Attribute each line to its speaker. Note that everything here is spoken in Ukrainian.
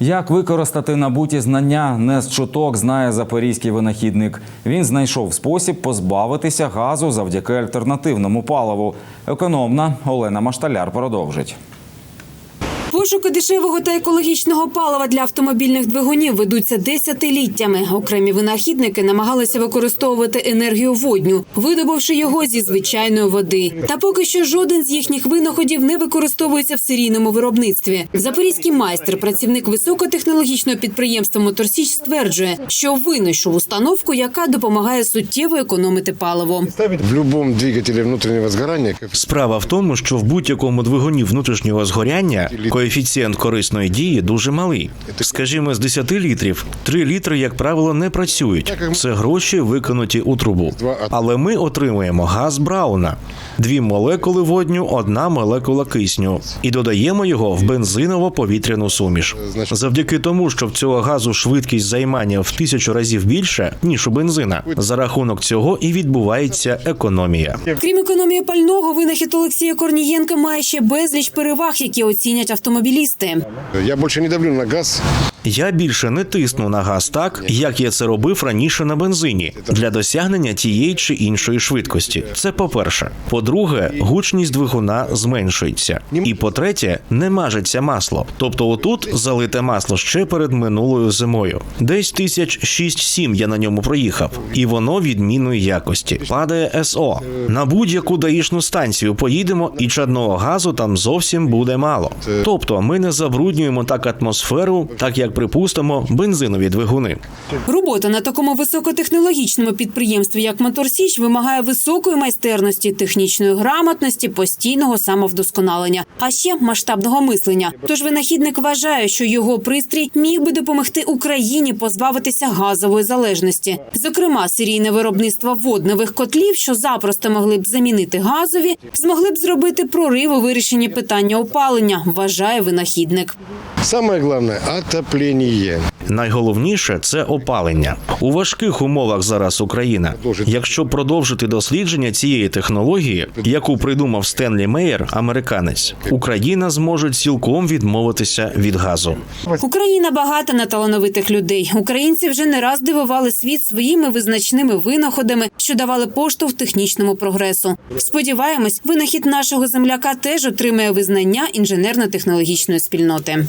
Speaker 1: Як використати набуті знання не з чуток, знає запорізький винахідник. Він знайшов спосіб позбавитися газу завдяки альтернативному паливу. Економна Олена Машталяр продовжить.
Speaker 2: Пошуки дешевого та екологічного палива для автомобільних двигунів ведуться десятиліттями. Окремі винахідники намагалися використовувати енергію водню, видобувши його зі звичайної води. Та поки що жоден з їхніх винаходів не використовується в серійному виробництві. Запорізький майстер, працівник високотехнологічного підприємства Моторсіч, стверджує, що винайшов установку, яка допомагає суттєво економити паливо.
Speaker 3: Справа в тому, що в будь-якому двигуні внутрішнього згоряння коефіцієнт корисної дії дуже малий. Скажімо, з 10 літрів 3 літри, як правило, не працюють. Це гроші викинуті у трубу. Але ми отримуємо газ Брауна, дві молекули водню, одна молекула кисню, і додаємо його в бензиново-повітряну суміш. Завдяки тому, що в цього газу швидкість займання в тисячу разів більше ніж у бензина. За рахунок цього і відбувається економія.
Speaker 2: Крім економії пального, винахід Олексія Корнієнка має ще безліч переваг, які оцінять автомобілісти.
Speaker 4: я больше не давлю на газ.
Speaker 3: Я більше не тисну на газ так, як я це робив раніше на бензині для досягнення тієї чи іншої швидкості. Це по-перше. По-друге, гучність двигуна зменшується. І по-третє, не мажеться масло. Тобто, отут залите масло ще перед минулою зимою. Десь тисяч шість-сім я на ньому проїхав, і воно відмінної якості. Падає СО. На будь-яку даїшну станцію поїдемо, і чадного газу там зовсім буде мало. Тобто, ми не забруднюємо так атмосферу, так як припустимо, бензинові двигуни.
Speaker 2: Робота на такому високотехнологічному підприємстві, як Моторсіч, вимагає високої майстерності, технічної грамотності, постійного самовдосконалення, а ще масштабного мислення. Тож винахідник вважає, що його пристрій міг би допомогти Україні позбавитися газової залежності. Зокрема, серійне виробництво водневих котлів, що запросто могли б замінити газові, змогли б зробити прорив у вирішенні питання опалення. Вважає винахідник.
Speaker 4: Самое главное – отопление.
Speaker 3: Найголовніше це опалення у важких умовах зараз Україна. Якщо продовжити дослідження цієї технології, яку придумав Стенлі Мейер, американець, Україна зможе цілком відмовитися від газу.
Speaker 2: Україна багата на талановитих людей. Українці вже не раз дивували світ своїми визначними винаходами, що давали поштовх технічному прогресу. Сподіваємось, винахід нашого земляка теж отримає визнання інженерно-технологічної спільноти.